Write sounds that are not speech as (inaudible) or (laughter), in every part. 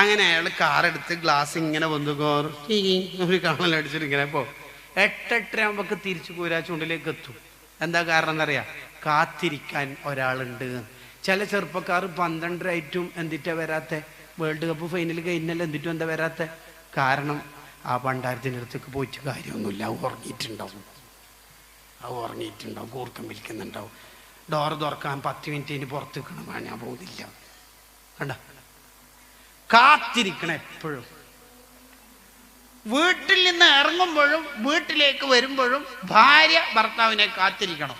അങ്ങനെ അയാൾ കാറെടുത്ത് ഗ്ലാസ് ഇങ്ങനെ വന്നു. കോർ ഒരു കാണലടിച്ചിട്ട് ഇങ്ങനെ പോ. എട്ടെട്ടരാകുമ്പോ തിരിച്ചു പോരാ ചുണ്ടിലേക്ക് എത്തും. എന്താ കാരണം എന്നറിയാ? കാത്തിരിക്കാൻ ഒരാളുണ്ട്. ചില ചെറുപ്പക്കാർ പന്ത്രണ്ടരായിട്ടും എന്തിട്ടാ വരാത്ത? വേൾഡ് കപ്പ് ഫൈനൽ കഴിഞ്ഞാൽ എന്തിട്ടും എന്താ വരാത്ത? കാരണം ആ പണ്ടാരത്തിന്റെ അടുത്തേക്ക് പോയിട്ട് കാര്യമൊന്നുമില്ല. ഉറങ്ങിയിട്ടുണ്ടാവും. ആ ഉറങ്ങിയിട്ടുണ്ടാവും. കൂർക്കം വിളിക്കുന്നുണ്ടാവും ഡോർ തുറക്കാൻ പത്ത് മിനിറ്റ് പുറത്ത് നിൽക്കണം ഞാൻ പോകുന്നില്ല. കണ്ട? കാത്തിരിക്കണം എപ്പോഴും. വീട്ടിൽ നിന്ന് ഇറങ്ങുമ്പോഴും വീട്ടിലേക്ക് വരുമ്പോഴും ഭാര്യ ഭർത്താവിനെ കാത്തിരിക്കണം.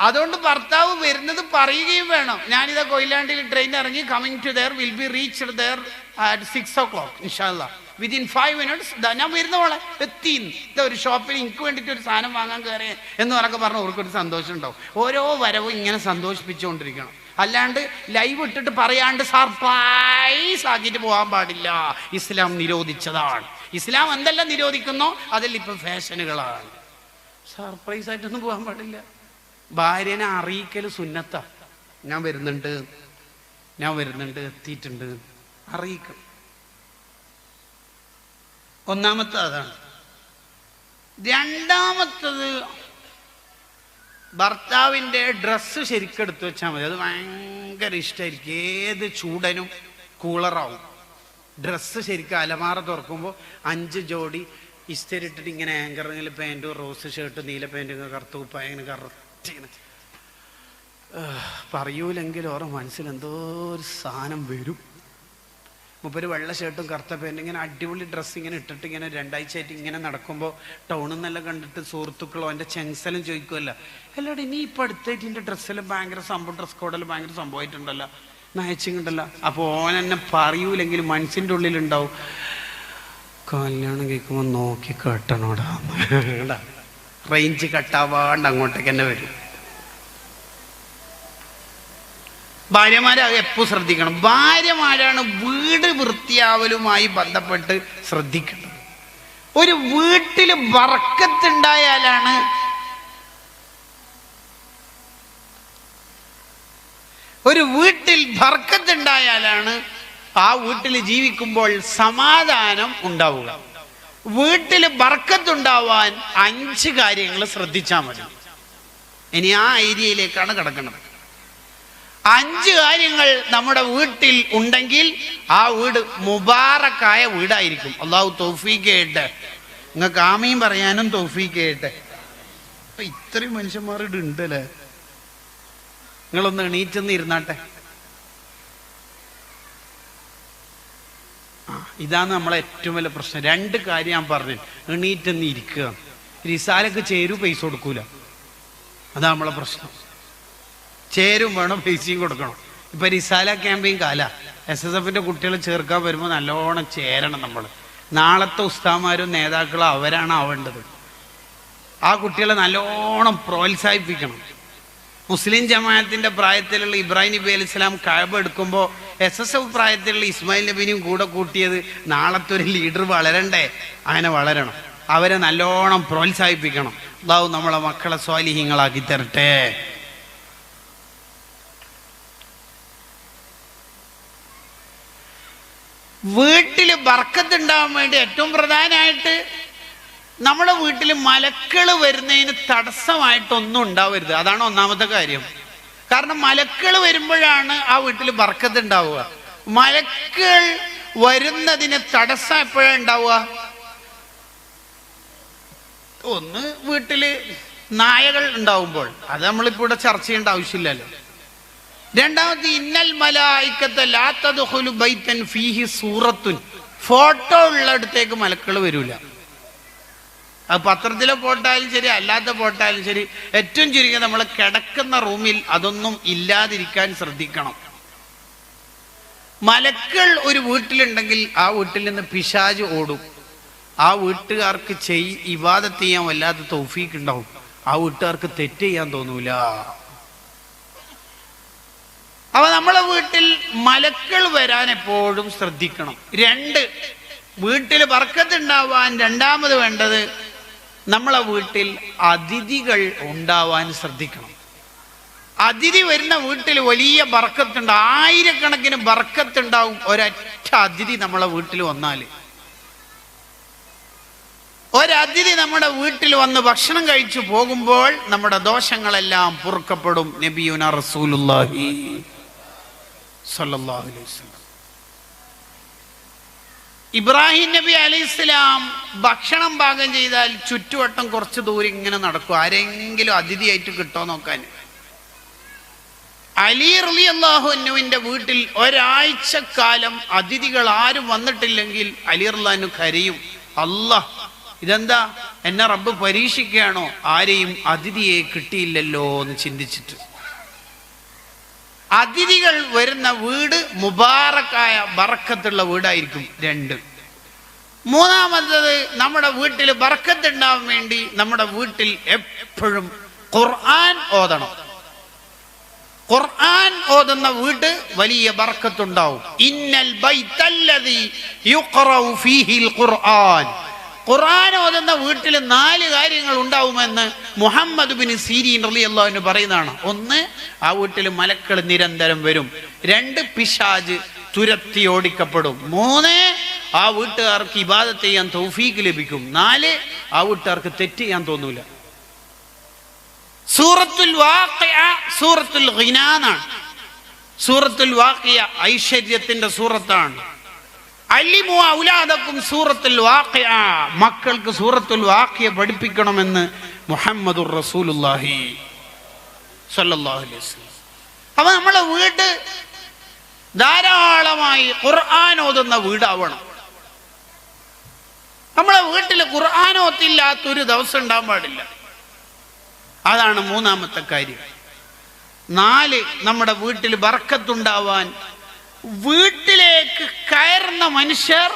അതുകൊണ്ട് ഭർത്താവ് വരുന്നത് പറയുകയും വേണം. ഞാനിതാ കൊയിലാണ്ടിൽ ട്രെയിൻ ഇറങ്ങി coming to there will be reach there at six o'clock ഇൻഷാല്ല വിതിൻ ഫൈവ് മിനിറ്റ്സ് ഞാൻ വരുന്ന പോലെ എത്തി. ഇതാ ഒരു ഷോപ്പിൽ എനിക്ക് വേണ്ടിയിട്ട് ഒരു സാധനം വാങ്ങാൻ കയറി എന്ന് പറഞ്ഞൊക്കെ പറഞ്ഞാൽ അവർക്കൊരു സന്തോഷം ഉണ്ടാവും ഓരോ വരവും ഇങ്ങനെ സന്തോഷിപ്പിച്ചുകൊണ്ടിരിക്കണം. അല്ലാണ്ട് ലൈവ് ഇട്ടിട്ട് പറയാണ്ട് സർപ്രൈസ് ആക്കിയിട്ട് പോകാൻ പാടില്ല. ഇസ്ലാം നിരോധിച്ചതാണ്. ഇസ്ലാം എന്തെല്ലാം നിരോധിക്കുന്നു? അതിൽ ഇപ്പം ഫാഷനുകളാണ്. സർപ്രൈസ് ആയിട്ടൊന്നും പോകാൻ പാടില്ല. ഭാര്യനെ അറിയിക്കൽ സുന്നത്ത. ഞാൻ വരുന്നുണ്ട്. ഞാൻ വരുന്നുണ്ട്. എത്തിയിട്ടുണ്ട്. അറിയിക്കും. ഒന്നാമത്തെ അതാണ്. രണ്ടാമത്തത് ഭർത്താവിന്റെ ഡ്രസ്സ് ശരിക്കെടുത്ത് വെച്ചാൽ മതി. അത് ഭയങ്കര ഇഷ്ടമായിരിക്കും ഏത് ചൂടനും കൂളറാവും ഡ്രസ്സ് ശരിക്കും അലമാറ തുറക്കുമ്പോൾ അഞ്ച് ജോഡി ഇസ്തിരിട്ടിട്ട് ഇങ്ങനെ ആങ്കറിങ്ങിൽ പാന്റും റോസ് ഷർട്ട് നീല പാന്റും കറുത്ത കുപ്പായ ഇങ്ങനെ കറക്റ്റ് പറയൂലെങ്കിൽ ഓരോ മനസ്സിൽ എന്തോ ഒരു സാധനം വരും. മുപ്പൊരു വെള്ള ഷർട്ടും കറുത്ത പേരും ഇങ്ങനെ അടിപൊളി ഡ്രസ്സ് ഇങ്ങനെ ഇട്ടിട്ട് ഇങ്ങനെ രണ്ടാഴ്ചയായിട്ട് ഇങ്ങനെ നടക്കുമ്പോൾ ടൗണിൽ നിന്നെല്ലാം കണ്ടിട്ട് സുഹൃത്തുക്കളോ എന്റെ ചെങ്സലും ചോദിക്കുമല്ലോ എല്ലാവരും ഇനി ഇപ്പം അടുത്തായിട്ട് എന്റെ ഡ്രസ്സിൽ ഭയങ്കര സംഭവം ഡ്രസ് കോഡിൽ ഭയങ്കര സംഭവമായിട്ടുണ്ടല്ലോ നയച്ചിങ്ങുണ്ടല്ലോ. അപ്പോൾ ഓൻ എന്നെ പറയൂലെങ്കിൽ മനസ്സിന്റെ ഉള്ളിലുണ്ടാവും. കല്യാണം കേൾക്കുമ്പോൾ നോക്കി കേട്ടണോടാ. റേഞ്ച് (laughs) കട്ടാവാണ്ട് അങ്ങോട്ടേക്ക് തന്നെ വരും. ഭാര്യമാരെ അത് എപ്പോൾ ശ്രദ്ധിക്കണം? ഭാര്യമാരാണ് വീട് വൃത്തിയാവലുമായി ബന്ധപ്പെട്ട് ശ്രദ്ധിക്കേണ്ടത്. ഒരു വീട്ടിൽ വറക്കത്തുണ്ടായാലാണ് ഒരു വീട്ടിൽ ഭർക്കത്തുണ്ടായാലാണ് ആ വീട്ടിൽ ജീവിക്കുമ്പോൾ സമാധാനം ഉണ്ടാവുക. വീട്ടിൽ ബർക്കത്തുണ്ടാവാൻ അഞ്ച് കാര്യങ്ങൾ ശ്രദ്ധിച്ചാൽ മതി. ഇനി ആ ഏരിയയിലേക്കാണ് കിടക്കുന്നത് അഞ്ച് കാര്യങ്ങൾ നമ്മുടെ വീട്ടിൽ ഉണ്ടെങ്കിൽ ആ വീട് മുബാറക്കായ വീടായിരിക്കും. അള്ളാഹു തൗഫീക്ക് ചെയ്യട്ടെ നിങ്ങൾക്ക് ആമയും പറയാനും തോഫീക്കേട്ടെ അപ്പൊ ഇത്രയും മനുഷ്യന്മാർ ഇവിടെ ഉണ്ടല്ലേ? നിങ്ങളൊന്ന് എണീറ്റെന്ന് ഇരുന്നാട്ടെ. ഇതാണ് നമ്മളെ ഏറ്റവും വലിയ പ്രശ്നം. രണ്ട് കാര്യം ഞാൻ പറഞ്ഞു. എണീറ്റെന്ന് ഇരിക്കുക. റിസാലക്ക് ചേരു പൈസ കൊടുക്കൂല. അതാ നമ്മളെ പ്രശ്നം. ചേരും വേണം പൈസയും കൊടുക്കണം. ഇപ്പൊ റിസാല ക്യാമ്പയിൻ കാല. എസ് എസ് എഫിന്റെ കുട്ടികൾ ചേർക്കാൻ വരുമ്പോൾ നല്ലോണം ചേരണം നമ്മൾ നാളത്തെ ഉസ്താമാരും നേതാക്കളും അവരാണ് ആവേണ്ടത്. ആ കുട്ടികളെ നല്ലോണം പ്രോത്സാഹിപ്പിക്കണം. മുസ്ലിം ജമാഅത്തിന്റെ പ്രായത്തിലുള്ള ഇബ്രാഹിം നബി അലി ഇസ്ലാം കഴബ് എടുക്കുമ്പോൾ എസ് എസ് എഫ് പ്രായത്തിലുള്ള ഇസ്മായിൽ നബിനെയും കൂടെ കൂട്ടിയത് നാളത്തെ ഒരു ലീഡർ വളരണ്ടേ? അങ്ങനെ വളരണം. അവരെ നല്ലോണം പ്രോത്സാഹിപ്പിക്കണം. അള്ളാഹു നമ്മളെ മക്കളെ സ്വാലിഹ്യങ്ങളാക്കി തരട്ടെ. വീട്ടിൽ ബർക്കത്തുണ്ടാവാൻ വേണ്ടി ഏറ്റവും പ്രധാനമായിട്ട് നമ്മുടെ വീട്ടിൽ മലക്കൾ വരുന്നതിന് തടസ്സമായിട്ടൊന്നും ഉണ്ടാവരുത്. അതാണ് ഒന്നാമത്തെ കാര്യം. കാരണം മലക്കൾ വരുമ്പോഴാണ് ആ വീട്ടിൽ ഉണ്ടാവുക മലക്കൾ വരുന്നതിന് തടസ്സം എപ്പോഴാണ് ഉണ്ടാവുക? ഒന്ന് വീട്ടിൽ നായകൾ ഉണ്ടാവുമ്പോൾ. അത് നമ്മളിപ്പോ ഇവിടെ ചർച്ച ചെയ്യേണ്ട ആവശ്യമില്ലല്ലോ. രണ്ടാമത് ഇന്നൽ മലായിക്കത്തെ ലാത്തദ്ഖുലു ബൈത്തൻ ഫീഹി സൂറത്തുൻ. ഫോട്ടോ ഉള്ളടത്തേക്ക് മലക്കൾ വരൂല. അത് പത്രത്തിലെ ഫോട്ടോയാലും ശരി അല്ലാത്ത ഫോട്ടോയാലും ശരി ഏറ്റവും ചുരുങ്ങിയ നമ്മൾ കിടക്കുന്ന റൂമിൽ അതൊന്നും ഇല്ലാതിരിക്കാൻ ശ്രദ്ധിക്കണം. മലക്കൾ ഒരു വീട്ടിലുണ്ടെങ്കിൽ ആ വീട്ടിൽ നിന്ന് പിശാജ് ഓടും. ആ വീട്ടുകാർക്ക് ചെയ് ഇവാദത്ത് ചെയ്യാൻ വല്ലാത്ത തൗഫീക്ക് ഉണ്ടാവും. ആ വീട്ടുകാർക്ക് തെറ്റ് ചെയ്യാൻ തോന്നൂല. അപ്പൊ നമ്മളെ വീട്ടിൽ മലക്കൾ വരാൻ എപ്പോഴും ശ്രദ്ധിക്കണം. രണ്ട് വീട്ടിൽ വർക്കത്തുണ്ടാവാൻ രണ്ടാമത് വേണ്ടത് നമ്മളെ വീട്ടിൽ അതിഥികൾ ഉണ്ടാവാൻ ശ്രദ്ധിക്കണം. അതിഥി വരുന്ന വീട്ടിൽ വലിയ ബർക്കത്തുണ്ട്. ആയിരക്കണക്കിന് ബർക്കത്തുണ്ടാവും ഒരൊറ്റ അതിഥി നമ്മളെ വീട്ടിൽ വന്നാൽ ഒരതിഥി നമ്മുടെ വീട്ടിൽ വന്ന് ഭക്ഷണം കഴിച്ചു പോകുമ്പോൾ നമ്മുടെ ദോഷങ്ങളെല്ലാം പൊറുക്കപ്പെടും. നബിയുന റസൂലുള്ളാഹി. സ്വല്ലല്ലാഹു അലൈഹി വസല്ലം. ഇബ്രാഹിം നബി അലൈഹിസ്സലാം ഭക്ഷണം പാകം ചെയ്താൽ ചുറ്റുവട്ടം കുറച്ച് ദൂരം ഇങ്ങനെ നടക്കും. ആരെങ്കിലും അതിഥിയായിട്ട് കിട്ടോ നോക്കാൻ. അലി റലി അള്ളാഹുനുവിന്റെ വീട്ടിൽ ഒരാഴ്ചക്കാലം അതിഥികൾ ആരും വന്നിട്ടില്ലെങ്കിൽ അലി റല്ലാനു കരയും. അല്ലാ ഇതെന്താ? എന്നെ റബ്ബ് പരീക്ഷിക്കുകയാണോ? ആരെയും അതിഥിയെ കിട്ടിയില്ലല്ലോ എന്ന് ചിന്തിച്ചിട്ട്. അതിഥികൾ വരുന്ന വീട് മുബാറക്കായ ബറക്കത്തുള്ള വീടായിരിക്കും രണ്ട്. മൂന്നാമത്തത് നമ്മുടെ വീട്ടിൽ ബറക്കത്തുണ്ടാവാൻ വേണ്ടി നമ്മുടെ വീട്ടിൽ എപ്പോഴും ഖുർആൻ ഓതണം. ഖുർആൻ ഓതുന്ന വീട് വലിയ ബർക്കത്തുണ്ടാവും ഇന്നൽ ബൈത്തല്ലദി യുഖറഉ ഫീഹിൽ ഖുർആൻ. ഖുർആൻ ഓതുന്ന വീട്ടിൽ നാല് കാര്യങ്ങൾ ഉണ്ടാവുമെന്ന് മുഹമ്മദ് ബിൻ സീരീൻ റളിയല്ലാഹു പറയുന്നതാണ്. ഒന്ന് ആ വീട്ടിൽ മലക്കൾ നിരന്തരം വരും. രണ്ട് പിശാജ് തുരത്തി ഓടിക്കപ്പെടും. മൂന്ന് ആ വീട്ടുകാർക്ക് ഇബാദത്ത് ചെയ്യാൻ തൗഫീക്ക് ലഭിക്കും. നാല് ആ വീട്ടുകാർക്ക് തെറ്റ് ചെയ്യാൻ തോന്നൂല. സൂറത്തുൽ സൂറത്തുൽ സൂറത്തുൽ ഐശ്വര്യത്തിന്റെ സൂറത്താണ്. അല്ലിമു സൂറത്തുൽ വാഖിയ. മക്കൾക്ക് സൂറത്തുൽ വാഖിയ പഠിപ്പിക്കണമെന്ന് മുഹമ്മദുർ റസൂലുള്ളാഹി സ്വല്ലല്ലാഹു അലൈഹി വസല്ലം. അപ്പൊ നമ്മളെ വീട് ധാരാളമായി ഖുർആൻ ഓതുന്ന വീടാവണം. നമ്മളെ വീട്ടിൽ ഖുർആൻ ഓത്തില്ലാത്തൊരു ദിവസം ഉണ്ടാകാൻ പാടില്ല. അതാണ് മൂന്നാമത്തെ കാര്യം. നാല് നമ്മുടെ വീട്ടിൽ ബർക്കത്തുണ്ടാവാൻ വീട്ടിലേക്ക് കയറുന്ന മനുഷ്യർ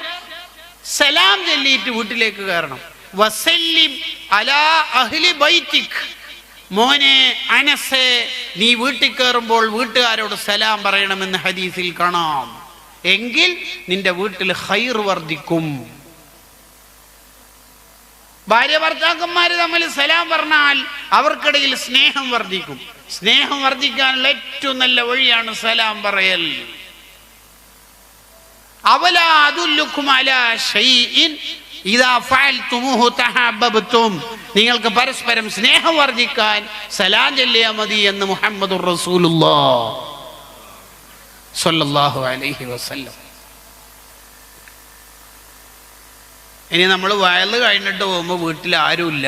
സലാം ചൊല്ലിയിട്ട് വീട്ടിലേക്ക് കയറണം. വസല്ലിം അലാ അഹ്ലി ബൈത്തിക്. മോനെ അനസെ നീ വീട്ടിൽ കയറുമ്പോൾ വീട്ടുകാരോട് സലാം പറയണമെന്ന് ഹദീസിൽ കാണാം. എങ്കിൽ നിന്റെ വീട്ടിൽ ഹൈർ വർദ്ധിക്കും. ഭാര്യ ഭർത്താക്കന്മാര് തമ്മിൽ സലാം പറഞ്ഞാൽ അവർക്കിടയിൽ സ്നേഹം വർദ്ധിക്കും. സ്നേഹം വർദ്ധിക്കാനുള്ള ഏറ്റവും നല്ല വഴിയാണ് സലാം പറയൽ. നിങ്ങൾക്ക് പരസ്പരം സ്നേഹം വർദ്ധിക്കാൻ സലാം ചൊല്ലിയാ മതി എന്ന് മുഹമ്മദ് അലൈഹി വസല്ലം. ഇനി നമ്മൾ വയൽ കഴിഞ്ഞിട്ട് പോകുമ്പോൾ വീട്ടിൽ ആരുമില്ല.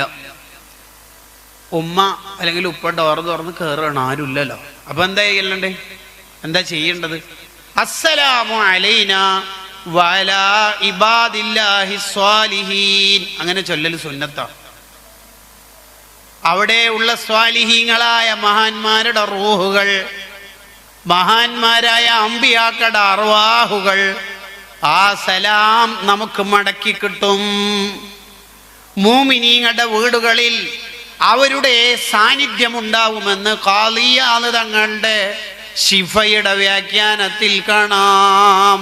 ഉമ്മ അല്ലെങ്കിൽ ഉപ്പ ഡോർ തുറന്ന് കയറുകയാണ് ആരുമില്ലല്ലോ. അപ്പൊ എന്താ ചെയ്യണ്ടേ എന്താ ചെയ്യേണ്ടത്? അസ്സലാമു അലൈന ഇബാദില്ലാഹി സ്വാലിഹീൻ. അങ്ങനെ ചൊല്ലൽ സുന്നത്താണ് അവിടെയുള്ള സ്വാലിഹീങ്ങളായ മഹാന്മാരുടെ റൂഹുകൾ മഹാന്മാരായ അമ്പിയാക്കട അർവാഹുകൾ ആ സലാം നമുക്ക് മടക്കി കിട്ടും. മൂമിനീങ്ങളുടെ വീടുകളിൽ അവരുടെ സാന്നിധ്യമുണ്ടാവുമെന്ന് കാളിയാന്ന് തങ്ങളുടെ ശിഫയുടെ വ്യാഖ്യാനത്തിൽ കാണാം.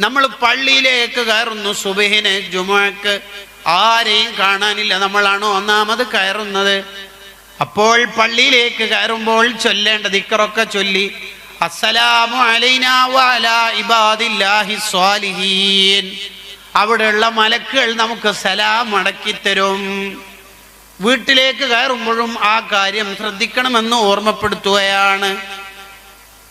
നമ്മൾ പള്ളിയിലേക്ക് കയറുന്നു സുബഹിന് ജുമക്ക് ആരെയും കാണാനില്ല. നമ്മളാണ് ഒന്നാമത് കയറുന്നത്? അപ്പോൾ പള്ളിയിലേക്ക് കയറുമ്പോൾ ചൊല്ലേണ്ട ദിക്കറൊക്കെ ചൊല്ലി അസ്സലാമു അലൈന ഇബാദില്ലാഹി സ്വാലിഹീൻ. അവിടെയുള്ള മലക്കുകൾ നമുക്ക് സലാം മടക്കി തരും വീട്ടിലേക്ക് കയറുമ്പോഴും ആ കാര്യം ശ്രദ്ധിക്കണമെന്ന് ഓർമ്മപ്പെടുത്തുകയാണ്.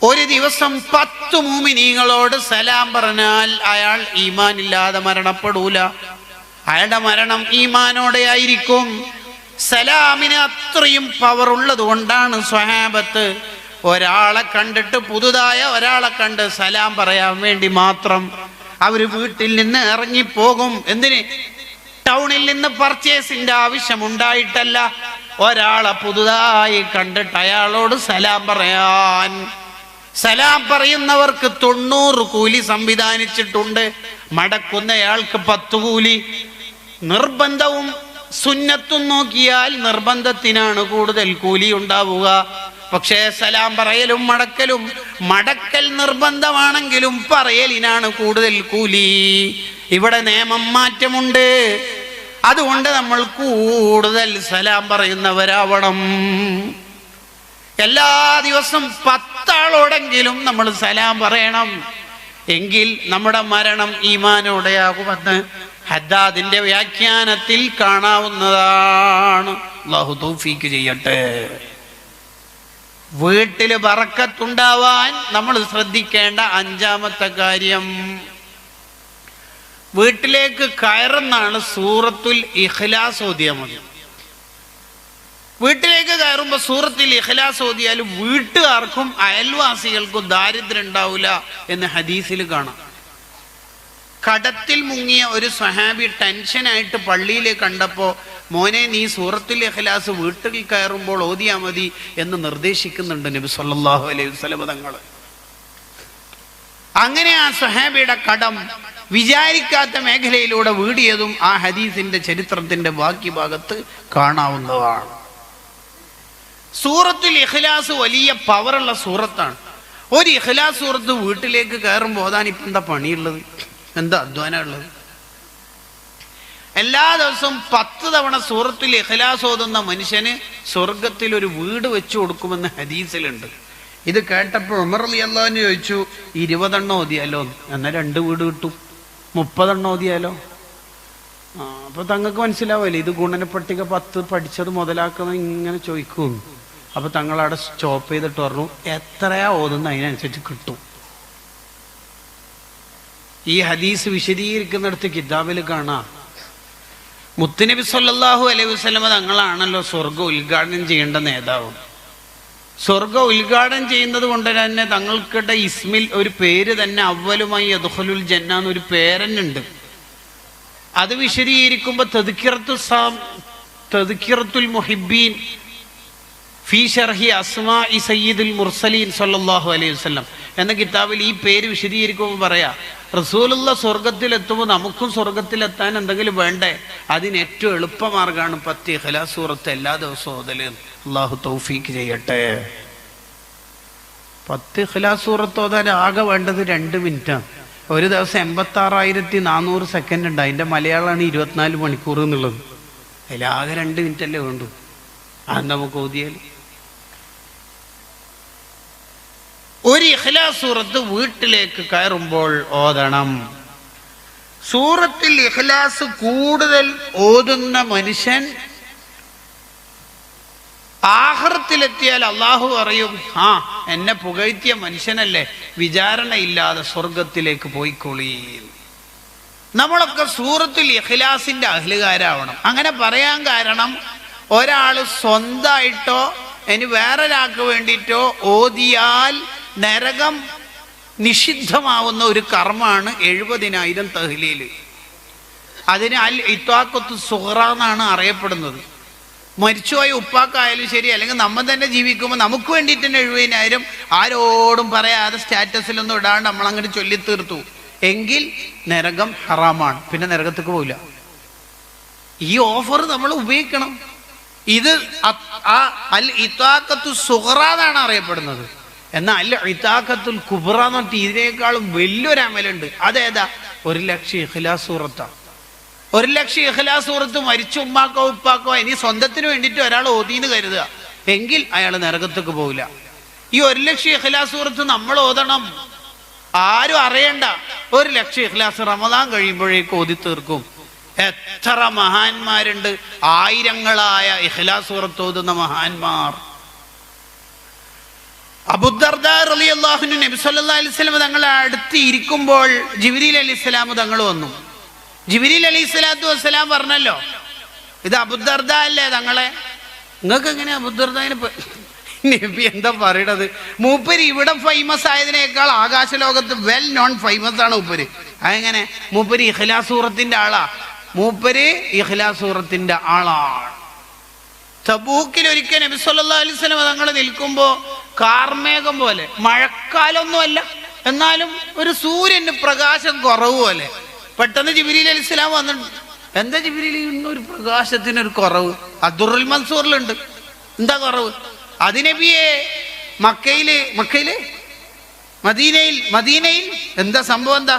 ഒരു ദിവസം പത്ത് മൂമിനീങ്ങളോട് സലാം പറഞ്ഞാൽ അയാൾ ഈമാൻ ഇല്ലാതെ മരണപ്പെടൂല. അയാളുടെ മരണം ഈമാനോടെ ആയിരിക്കും. സലാമിന് അത്രയും പവർ ഉള്ളത് കൊണ്ടാണ് സ്വഹാബത്ത് ഒരാളെ കണ്ടിട്ട് പുതുതായ ഒരാളെ കണ്ട് സലാം പറയാൻ വേണ്ടി മാത്രം അവർ വീട്ടിൽ നിന്ന് ഇറങ്ങിപ്പോകും. എന്തിന്? ടൗണിൽ നിന്ന് പർച്ചേസിന്റെ ആവശ്യം ഉണ്ടായിട്ടല്ല ഒരാളെ പുതുതായി കണ്ടിട്ട് അയാളോട് സലാം പറയാൻ. സലാം പറയുന്നവർക്ക് തൊണ്ണൂറ് കൂലി സംവിധാനിച്ചിട്ടുണ്ട്. മടക്കുന്നയാൾക്ക് പത്ത് കൂലി. നിർബന്ധവും സുന്നത്തും നോക്കിയാൽ നിർബന്ധത്തിനാണ് കൂടുതൽ കൂലി ഉണ്ടാവുക. പക്ഷേ സലാം പറയലും മടക്കലും മടക്കൽ നിർബന്ധമാണെങ്കിലും പറയലിനാണ് കൂടുതൽ കൂലി. ഇവിടെ നിയമം മാറ്റമുണ്ട്. അതുകൊണ്ട് നമ്മൾ കൂടുതൽ സലാം പറയുന്നവരാവണം. എല്ലാ ദിവസം പത്താളോടെങ്കിലും നമ്മൾ സലാം പറയണം. എങ്കിൽ നമ്മുടെ മരണം ഈമാനോടെയാകുമെന്ന് ഹദ്ദാദിന്റെ വ്യാഖ്യാനത്തിൽ കാണാവുന്നതാണ്. ചെയ്യട്ടെ. വീട്ടിൽ പറക്കത്തുണ്ടാവാൻ നമ്മൾ ശ്രദ്ധിക്കേണ്ട അഞ്ചാമത്തെ കാര്യം വീട്ടിലേക്ക് കയറുന്നാണ് സൂറത്തുൽ ഇഖ്ലാസ് ഓതിയാൽ മതി. വീട്ടിലേക്ക് കയറുമ്പോൾ സൂറത്തിൽ ഇഖ്ലാസ് ഓതിയാൽ വീട്ടുകാർക്കും അയൽവാസികൾക്കും ദാരിദ്ര്യം ഉണ്ടാവില്ല എന്ന് ഹദീസിൽ കാണാം. കടത്തിൽ മുങ്ങിയ ഒരു സ്വഹാബി ടെൻഷനായിട്ട് പള്ളിയിൽ കണ്ടപ്പോൾ മോനെ നീ സൂറത്തിൽ ഇഖ്ലാസ് വീട്ടിൽ കയറുമ്പോൾ ഓതിയാ മതി എന്ന് നിർദ്ദേശിക്കുന്നുണ്ട് നബി സല്ലല്ലാഹു അലൈഹി വസല്ലം തങ്ങൾ അങ്ങനെ ആ സ്വഹാബിയുടെ കടം വിചാരിക്കാത്ത മേഖലയിലൂടെ വീടിയതും ആ ഹദീസിന്റെ ചരിത്രത്തിന്റെ ബാക്കി ഭാഗത്ത് കാണാവുന്നതാണ്. സൂറത്തുൽ ഇഖ്ലാസ് വലിയ പവറുള്ള സൂറത്താണ്. ഒരു ഇഖ്ലാസ് സൂറത്ത് വീട്ടിലേക്ക് കയറുമ്പോൾ ഓതാൻ ഇപ്പം എന്താ പണിയുള്ളത്? എന്താ അധ്വാനം ഉള്ളത്? എല്ലാ ദിവസവും പത്ത് തവണ സൂറത്തിൽ ഇഖ്ലാസ് ഓതുന്ന മനുഷ്യന് സ്വർഗത്തിൽ ഒരു വീട് വെച്ചു കൊടുക്കുമെന്ന് ഹദീസിലുണ്ട്. ഇത് കേട്ടപ്പോൾ ഉമർ അലി അള്ളാഹിന് ചോദിച്ചു ഇരുപതെണ്ണം ഓതിയാലോ? എന്നാൽ രണ്ട് വീട് കിട്ടും. മുപ്പതെണ്ണം ഓതിയാലോ? ആ അപ്പൊ തങ്ങൾക്ക് മനസ്സിലാവുമല്ലേ ഇത് ഗുണനപ്പട്ടിക പത്ത് പഠിച്ചത് മുതലാക്കുന്ന ഇങ്ങനെ ചോദിക്കും അപ്പൊ തങ്ങളവിടെ സ്റ്റോപ്പ് ചെയ്തിട്ട് പറഞ്ഞു എത്രയാ ഓതുന്ന അതിനനുസരിച്ച് കിട്ടും. ഈ ഹദീസ് വിശദീകരിക്കുന്നിടത്ത് കിതാബിൽ കാണാം. മുത്തുനബി സല്ലാഹു അലൈഹി വസ്ലമ തങ്ങളാണല്ലോ സ്വർഗം ഉദ്ഘാടനം ചെയ്യേണ്ട നേതാവ്. സ്വർഗം ഉദ്ഘാടനം ചെയ്യുന്നത് കൊണ്ട് തന്നെ തങ്ങൾക്കിടെ ഇസ്മിൽ ഒരു പേര് തന്നെ അവലുമായി അദുഹലുൽ ജന്ന എന്നൊരു പേരന്നുണ്ട്. അത് വിശദീകരിക്കുമ്പോൾ തെതുക്കിറത്തു സാം തെതുക്കിറത്തുൽ മുഹിബീൻ ഫി ഷർഹി അസ്മാ ഇ സയ്യിദുൽ മുർസലീൻ സല്ലാഹു അലൈഹി വസല്ലം. എന്ന കിതാബിൽ ഈ പേര് വിശദീകരിക്കുമ്പോൾ പറയാ റസൂലുള്ള സ്വർഗത്തിലെത്തുമ്പോൾ നമുക്കും സ്വർഗത്തിലെത്താൻ എന്തെങ്കിലും വേണ്ടേ? അതിന് ഏറ്റവും എളുപ്പമാർഗാണ് പത്തി ഹലാസൂറത്ത് സൂറത്ത് എല്ലാ ദിവസവും ഓതൽ. അള്ളാഹു തൗഫീക്ക് ചെയ്യട്ടെ. പത്ത് ഹലാസൂറത്ത് സൂറത്ത് ഓതാൻ ആകെ വേണ്ടത് രണ്ട് മിനിറ്റാണ് ഒരു ദിവസം എൺപത്തി ആറായിരത്തി നാനൂറ് സെക്കൻഡ് ഉണ്ട്. അതിന്റെ മലയാളമാണ് ഇരുപത്തിനാല് മണിക്കൂർ എന്നുള്ളത്. അതിലാകെ രണ്ട് മിനിറ്റ് അല്ലേ വേണ്ടു. അത് നമുക്ക് ഓതിയാൽ ഒരു ഇഖ്ലാസ് സൂറത്ത് വീട്ടിലേക്ക് കയറുമ്പോൾ ഓതണം. സൂറത്തിൽ ഇഖ്ലാസ് കൂടുതൽ ഓതുന്ന മനുഷ്യൻ ആഹൃത്തിലെത്തിയാൽ അള്ളാഹു പറയും ആ എന്നെ പുകഴ്ത്തിയ മനുഷ്യനല്ലേ വിചാരണയില്ലാതെ സ്വർഗത്തിലേക്ക് പോയിക്കൊള്ളീ നമ്മളൊക്കെ സൂറത്തിൽ ഇഖ്ലാസിന്റെ അഹ്ലുകാരാവണം. അങ്ങനെ പറയാൻ കാരണം ഒരാൾ സ്വന്തമായിട്ടോ ഇനി വേറൊരാൾക്ക് വേണ്ടിയിട്ടോ ഓതിയാൽ നരകം നിഷിദ്ധമാവുന്ന ഒരു കർമ്മമാണ് എഴുപതിനായിരം തഹ്ലീൽ. അതിന് അൽ ഇത്വാക്കത്ത് സുഹറ എന്നാണ് അറിയപ്പെടുന്നത്. മരിച്ചുപോയ ഉപ്പാക്കായാലും ശരി അല്ലെങ്കിൽ നമ്മൾ തന്നെ ജീവിക്കുമ്പോൾ നമുക്ക് വേണ്ടിയിട്ട് തന്നെ എഴുപതിനായിരം ആരോടും പറയാതെ സ്റ്റാറ്റസിലൊന്നും ഇടാണ്ട് നമ്മൾ അങ്ങോട്ട് ചൊല്ലി എങ്കിൽ നരകം ഹറാമാണ് പിന്നെ നരകത്തേക്ക് പോവില്ല. ഈ ഓഫർ നമ്മൾ ഉപയോഗിക്കണം. ഇത് അൽ ഇത്താക്കത്തു സുഹറ എന്നാണ് അറിയപ്പെടുന്നത്. എന്നാൽ അല്ല ഇത്താക്കത്തുൽ കുബ്ര എന്ന് പറഞ്ഞിട്ട് ഇതിനേക്കാളും വലിയൊരു അമലുണ്ട്. അതേതാ? ഒരു ലക്ഷം ഇഖ്ലാസ് സൂറത്താണ് ഒരു ലക്ഷം ഇഖ്ലാസ് സൂറത്ത് മരിച്ച ഉമ്മാക്കോ ഉപ്പാക്കോ ഇനി സ്വന്തത്തിന് വേണ്ടിയിട്ട് ഒരാൾ ഓതിന്ന് കരുതുക. എങ്കിൽ അയാൾ നരകത്തേക്ക് പോകില്ല ഈ ഒരു ലക്ഷം ഇഖ്ലാസ് സൂറത്ത് നമ്മൾ ഓതണം. ആരും അറിയണ്ട. ഒരു ലക്ഷം ഇഖ്ലാസ് റമദാൻ കഴിയുമ്പോഴേക്ക് ഓതി തീർക്കും. എത്ര മഹാന്മാരുണ്ട്. ആയിരങ്ങളായ ഇഖ്ലാസ് സൂറത്ത് ഓതുന്ന മഹാന്മാർ. അബുദർദാർ അലി സ്വലം തങ്ങളെ അടുത്ത് ഇരിക്കുമ്പോൾ ജിബിരിൽ അലി ഇസ്ലാം തങ്ങൾ വന്നു. ജിബിരിൽ അലി ഇസ്ലാത്തു വസ്സലാം പറഞ്ഞല്ലോ ഇത് അബുദർദ അല്ലേ തങ്ങളെ? നിങ്ങൾക്ക് എങ്ങനെ അബുദർദിന് (laughs) നബി എന്താ പറയണത്? മൂപ്പര് ഇവിടെ ഫേമസ് ആയതിനേക്കാൾ ആകാശലോകത്ത് വെൽ നോൺ ഫേമസ് ആണ് മൂപ്പര്. അതെങ്ങനെ? മൂപ്പര് ഇഖ്ലാസൂറത്തിന്റെ ആളാ. മൂപ്പര് ഇഖ്ലാസൂറത്തിന്റെ ആളാണ്. തബൂക്കിൽ ഒരിക്കൽ നബി സല്ലല്ലാഹു അലൈഹി വസല്ലം തങ്ങൾ നിൽക്കുമ്പോൾ കാർമേഘം പോലെ മഴക്കാലൊന്നുമല്ല എന്നാലും ഒരു സൂര്യന് പ്രകാശം കുറവ് പോലെ. പെട്ടെന്ന് ജിബിരിയിൽ അലിസ്ലാം വന്നിട്ടുണ്ട്. വന്നിട്ട് എന്താ ജിബിരിൽ ഒരു പ്രകാശത്തിന് ഒരു കുറവ്? അദുറുൽ മൻസൂറിലുണ്ട്. എന്താ കുറവ്? അതിനബിയെ മക്കയിൽ മക്കയിൽ? മദീനയിൽ മദീനയിൽ എന്താ സംഭവം എന്താ?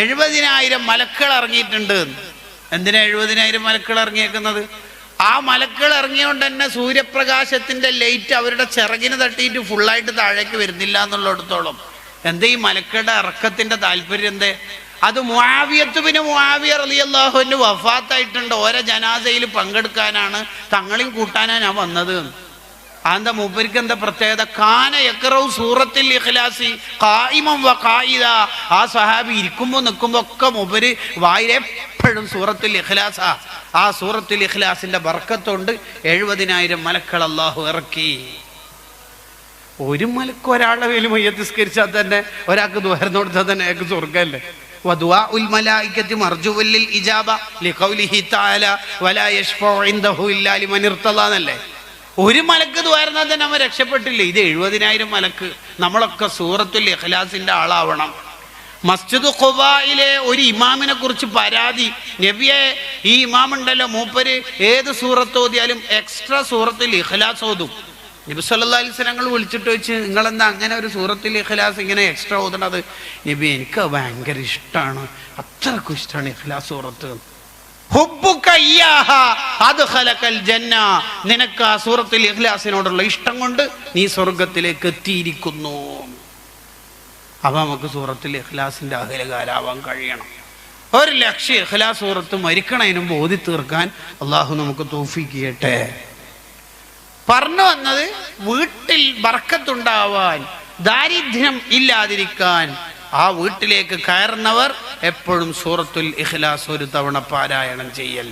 എഴുപതിനായിരം മലക്കൾ ഇറങ്ങിയിട്ടുണ്ട് എന്തിനാ എഴുപതിനായിരം മലക്കൾ ഇറങ്ങിയേക്കുന്നത്? ആ മലക്കുകൾ ഇറങ്ങിയോണ്ട് തന്നെ സൂര്യപ്രകാശത്തിന്റെ ലൈറ്റ് അവരുടെ ചിറകിന് തട്ടിയിട്ട് ഫുള്ളായിട്ട് താഴേക്ക് വരുന്നില്ല എന്നുള്ളിടത്തോളം. എന്താ ഈ മലക്കുകളുടെ ഇറക്കത്തിന്റെ താല്പര്യം എന്തേ? അത് മുവാവിയത്ത് പിന്നെ മുവാവിയർ അലി അള്ളാഹുവിന് വഫാത്തായിട്ടുണ്ട്. ഓരോ ജനാസയിൽ പങ്കെടുക്കാനാണ് തങ്ങളെയും കൂട്ടാനാണ് ഞാൻ വന്നത്. അതെന്താ മൂപ്പരിക്ക് എന്താ പ്രത്യേകത? കാന എക്രവും സൂറത്തിൽ ഇഖ്ലാസി കായിമം വ കായിത ആ സഹാബി ഇരിക്കുമ്പോൾ നിൽക്കുമ്പോൾ ഒക്കെ മൂപ്പര് വായിലെ എപ്പോഴും സൂറത്തിൽ ഇഖ്ലാസാ. ആ സൂറത്തിൽ ഇഖ്ലാസിന്റെ ബർക്കത്തുണ്ട്. എഴുപതിനായിരം മലക്കൾ അള്ളാഹു ഇറക്കി. ഒരു മലക്ക് ഒരാളുടെ മേൽ മയ്യത്തിസ്കരിച്ചാൽ തന്നെ ഒരാൾക്ക് ദുഹരം കൊടുത്താൽ തന്നെ അയാൾക്ക് സ്വർഗമല്ലേ ഇജാബ ലിഖൗലിഹി തആല വലാ യശ്ഫഉ ഇൻദഹു ഇല്ലാ ലിമൻ ഇർത്തദാ ഒരു മലക്ക് ദ്വാരുന്നാൽ തന്നെ അവൻ രക്ഷപ്പെട്ടില്ല? ഇത് എഴുപതിനായിരം മലക്ക്. നമ്മളൊക്കെ സൂറത്തുൽ ഇഖ്ലാസിന്റെ ആളാവണം. മസ്ജിദ് ഖുബായിലെ ഒരു ഇമാമിനെ കുറിച്ച് പരാതി. നബിയെ ഈ ഇമാമുണ്ടല്ലോ മൂപ്പര്. ഏത് സൂറത്ത് ഓതിയാലും എക്സ്ട്രാ സൂറത്തിൽ ഇഖ്ലാസ് ഓതും. നബി സല്ലാ അലിസ്ലങ്ങൾ വിളിച്ചിട്ട് വെച്ച് നിങ്ങളെന്താ അങ്ങനെ ഒരു സൂറത്തിൽ ഇഖ്ലാസ് ഇങ്ങനെ എക്സ്ട്രാ ഓതണത്? നബി എനിക്ക് ഭയങ്കര ഇഷ്ടമാണ് അത്രക്കും ഇഷ്ടമാണ് ഇഖ്ലാസ് സൂറത്ത്. നിനക്ക് ആ സൂറത്തിൽ ഇഖ്ലാസിനോടുള്ള ഇഷ്ടം കൊണ്ട് നീ സ്വർഗത്തിലേക്ക് എത്തിയിരിക്കുന്നു. അപ്പൊ നമുക്ക് സൂറത്തിൽ ഇഖ്ലാസിന്റെ അഖിലകാരാവാൻ കഴിയണം. ഒരു ലക്ഷ്യ ഇഖ്ലാസ് സൂറത്ത് മരിക്കണതിന് മുമ്പ് ഓതി തീർക്കാൻ അള്ളാഹു നമുക്ക് തോഫിക്കട്ടെ പറഞ്ഞു വന്നത് വീട്ടിൽ ബർക്കത്തുണ്ടാവാൻ ദാരിദ്ര്യം ഇല്ലാതിരിക്കാൻ ആ വീട്ടിലേക്ക് കയറുന്നവർ എപ്പോഴും സൂറത്തുൽ ഇഖ്ലാസ് ഒരു തവണ പാരായണം ചെയ്യൽ.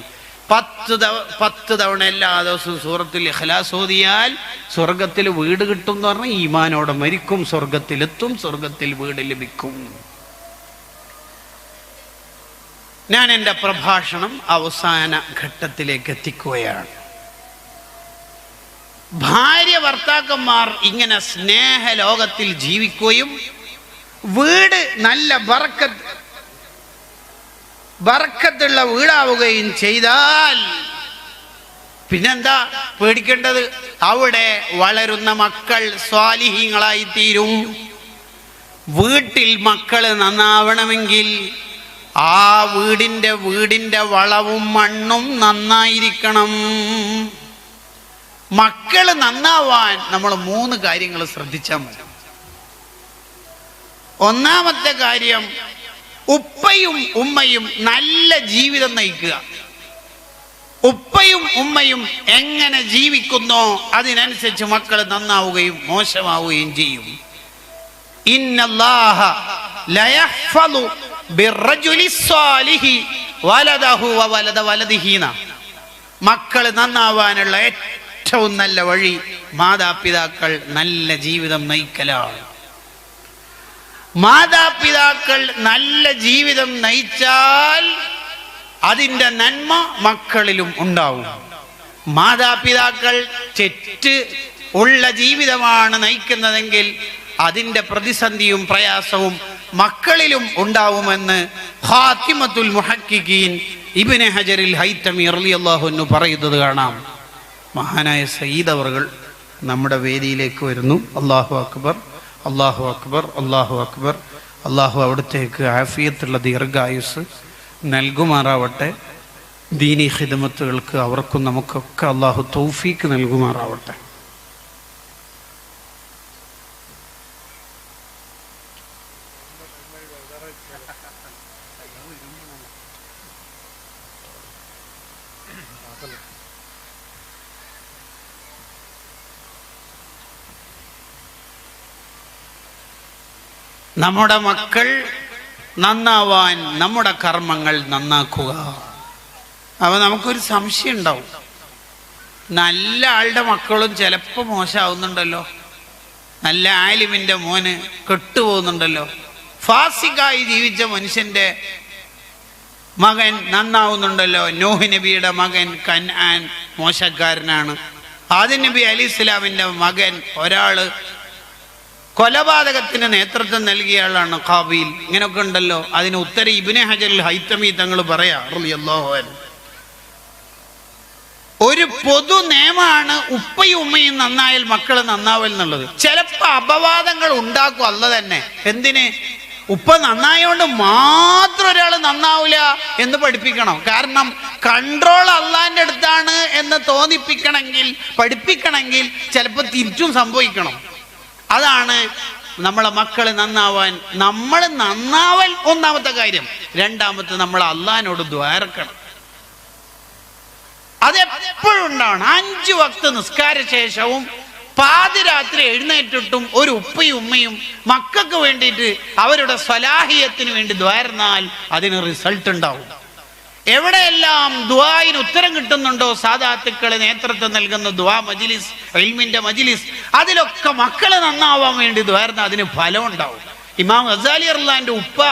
പത്ത് തവ പത്ത് തവണ എല്ലാ ദിവസവും സൂറത്തുൽ ഇഖ്ലാസ് ഓതിയാൽ സ്വർഗത്തിൽ വീട് കിട്ടും എന്ന് പറഞ്ഞാൽ ഈമാനോടെ മരിക്കും സ്വർഗത്തിലെത്തും സ്വർഗത്തിൽ വീട് ലഭിക്കും. ഞാൻ എന്റെ പ്രഭാഷണം അവസാന ഘട്ടത്തിലേക്ക് എത്തിക്കുകയാണ്. ഭാര്യ ഭർത്താക്കന്മാർ ഇങ്ങനെ സ്നേഹ ലോകത്തിൽ ജീവിക്കുകയും വീട് നല്ല ബർക്കത്ത് ബർക്കത്തുള്ള വീടാവുകയും ചെയ്താൽ പിന്നെന്താ പേടിക്കേണ്ടത്? അവിടെ വളരുന്ന മക്കൾ സ്വാലിഹീങ്ങളായി തീരും വീട്ടിൽ മക്കൾ നന്നാവണമെങ്കിൽ ആ വീടിന്റെ വീടിന്റെ വളവും മണ്ണും നന്നായിരിക്കണം. മക്കൾ നന്നാവാൻ നമ്മൾ മൂന്ന് കാര്യങ്ങൾ ശ്രദ്ധിച്ചാൽ മതി. ഒന്നാമത്തെ കാര്യം ഉപ്പയും ഉമ്മയും നല്ല ജീവിതം നയിക്കുക. ഉപ്പയും ഉമ്മയും എങ്ങനെ ജീവിക്കുന്നോ അതിനനുസരിച്ച് മക്കൾ നന്നാവുകയും മോശമാവുകയും ചെയ്യും. മക്കൾ നന്നാവാനുള്ള ഏറ്റവും നല്ല വഴി മാതാപിതാക്കൾ നല്ല ജീവിതം നയിക്കലാണ്. മാതാപിതാക്കൾ നല്ല ജീവിതം നയിച്ചാൽ അതിന്റെ നന്മ മക്കളിലും ഉണ്ടാവും. മാതാപിതാക്കൾ തെറ്റ് ഉള്ള ജീവിതമാണ് നയിക്കുന്നതെങ്കിൽ അതിന്റെ പ്രതിസന്ധിയും പ്രയാസവും മക്കളിലും ഉണ്ടാവുമെന്ന് ഹാത്തിമത്തുൽ മുഹക്കിഖീൻ ഇബിനെ ഹജറിൽ ഹൈത്തമി റളിയല്ലാഹു അൻഹു പറയുന്നത് കാണാം. മഹാനായ സയ്യിദ് അവർകൾ നമ്മുടെ വേദിയിലേക്ക് വരുന്നു. അള്ളാഹു അക്ബർ. അള്ളാഹു അക്ബർ അള്ളാഹു അക്ബർ. അള്ളാഹു അവിടത്തേക്ക് ആഫിയത്തുള്ള ദീർഘായുസ് നൽകുമാറാവട്ടെ. ദീനി ഹിദമത്തുകൾക്ക് അവർക്കും നമുക്കൊക്കെ അള്ളാഹു തൗഫീക്ക് നൽകുമാറാവട്ടെ. നമ്മുടെ മക്കൾ നന്നാവാൻ നമ്മുടെ കർമ്മങ്ങൾ നന്നാക്കുക. അപ്പൊ നമുക്കൊരു സംശയം ഉണ്ടാവും. നല്ല ആളുടെ മക്കളും ചിലപ്പോൾ മോശമാവുന്നുണ്ടല്ലോ. നല്ല ആലിമിന്റെ മോന് കെട്ടുപോകുന്നുണ്ടല്ലോ. ഫാസിക്കായി ജീവിച്ച മനുഷ്യന്റെ മകൻ നന്നാവുന്നുണ്ടല്ലോ. നോഹ് നബിയുടെ മകൻ കൻആൻ മോശക്കാരനാണ്. ആദിനബി അലി ഇസ്ലാമിന്റെ മകൻ ഒരാൾ കൊലപാതകത്തിന് നേതൃത്വം നൽകിയ ആളാണ് ഖാബീൽ ഇങ്ങനെയൊക്കെ ഉണ്ടല്ലോ. അതിന് ഉത്തര ഇബിനെ ഹജറിൽ ഹൈത്തമി തങ്ങൾ പറയാ. ഒരു പൊതു നിയമമാണ് ഉപ്പയും ഉമ്മയും നന്നായാൽ മക്കൾ നന്നാവൽ എന്നുള്ളത്. ചിലപ്പോ അപവാദങ്ങൾ ഉണ്ടാക്കും അല്ല തന്നെ. എന്തിന്? ഉപ്പ നന്നായോണ്ട് മാത്രം ഒരാൾ നന്നാവില്ല എന്ന് പഠിപ്പിക്കണം. കാരണം കൺട്രോൾ അള്ളാന്റെ അടുത്താണ് എന്ന് തോന്നിപ്പിക്കണമെങ്കിൽ പഠിപ്പിക്കണമെങ്കിൽ ചിലപ്പോൾ തിരിച്ചും സംഭവിക്കണം. അതാണ് നമ്മളെ മക്കൾ നന്നാവാൻ നമ്മൾ നന്നാവൽ ഒന്നാമത്തെ കാര്യം. രണ്ടാമത്തെ നമ്മൾ അള്ളഹാനോട് ദ്വാരക്കണം അതെപ്പോഴും ഉണ്ടാവണം. അഞ്ചു വക്ത നിസ്കാര ശേഷവും പാതിരാത്രി എഴുന്നേറ്റിട്ടും ഒരു ഉപ്പയും ഉമ്മയും മക്കൾക്ക് വേണ്ടിയിട്ട് അവരുടെ സ്വലാഹിയത്തിന് വേണ്ടി ദ്വാരന്നാൽ അതിന് റിസൾട്ട് ഉണ്ടാവും. എവിടെയെല്ലാം ദുവായിന് ഉത്തരം കിട്ടുന്നുണ്ടോ സാധാത്തുക്കൾ നേതൃത്വം നൽകുന്ന ദുവാ മജിലിസ് ഇൽമിന്റെ മജിലിസ് അതിലൊക്കെ മക്കൾ നന്നാവാൻ വേണ്ടി ദ്വാരുന്ന അതിന് ഫലം ഉണ്ടാവും ഇമാം ഗസാലി അർലാന്റെ ഉപ്പ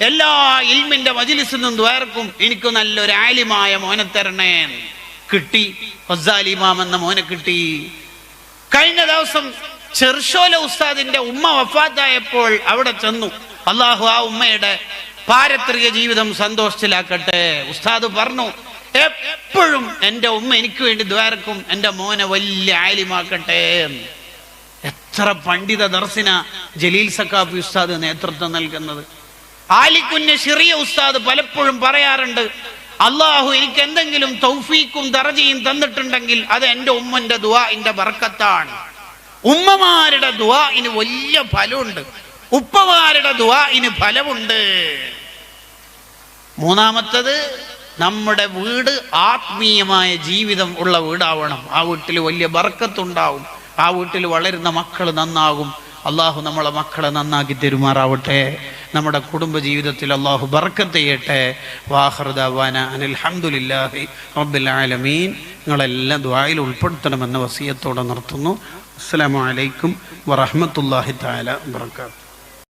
എല്ലാ ഇൽമിന്റെ മജിലിസിൽ നിന്നും ദ്വാർക്കും എനിക്ക് നല്ലൊരു ആലിമായ മോനെ തരണേ കിട്ടി. ഗസാലി ഇമാം എന്ന മോനെ കിട്ടി. കഴിഞ്ഞ ദിവസം ചെർഷോല ഉസ്താദിന്റെ ഉമ്മ വഫാത്തായപ്പോൾ അവിടെ ചെന്നു. അള്ളാഹു ആ ഉമ്മയുടെ പാരത്രിക ജീവിതം സന്തോഷത്തിലാക്കട്ടെ. ഉസ്താദ് പറഞ്ഞു എപ്പോഴും എന്റെ ഉമ്മ എനിക്ക് വേണ്ടി ദ്വാരക്കും എന്റെ മോനെ വലിയ ആലിമാക്കട്ടെ. എത്ര പണ്ഡിത ദർശന ജലീൽ സക്കാഫി ഉസ്താദ് നേതൃത്വം നൽകുന്നത്. ആലിക്കുഞ്ഞ് ചെറിയ ഉസ്താദ് പലപ്പോഴും പറയാറുണ്ട് അള്ളാഹു എനിക്ക് എന്തെങ്കിലും തൗഫീക്കും ദറജയും തന്നിട്ടുണ്ടെങ്കിൽ അത് എന്റെ ഉമ്മന്റെ ദുആന്റെ ബർക്കത്താണ് ഉമ്മമാരുടെ ദുവാ ഇന് വലിയ ഫലമുണ്ട്. ഉപ്പമാരുടെ ദുആന് ഫലമുണ്ട്. മൂന്നാമത്തത് നമ്മുടെ വീട് ആത്മീയമായ ജീവിതം ഉള്ള വീടാവണം. ആ വീട്ടിൽ വലിയ ബർക്കത്തുണ്ടാവും. ആ വീട്ടിൽ വളരുന്ന മക്കൾ നന്നാകും. അള്ളാഹു നമ്മളെ മക്കളെ നന്നാക്കി തെരുമാറാവട്ടെ. നമ്മുടെ കുടുംബ ജീവിതത്തിൽ അള്ളാഹു ബർക്കത്തെയ്യട്ടെ വാഹൃദാന അനിൽഹമുല്ലാഹി റബ്ബിൽ ആലമീൻ. നിങ്ങളെല്ലാം ദ്വായിൽ ഉൾപ്പെടുത്തണമെന്ന വസീയത്തോടെ നിർത്തുന്നു. അസ്സാം വലൈക്കും വറഹ്മത്തുള്ളാഹി താല വബറകാതുഹു.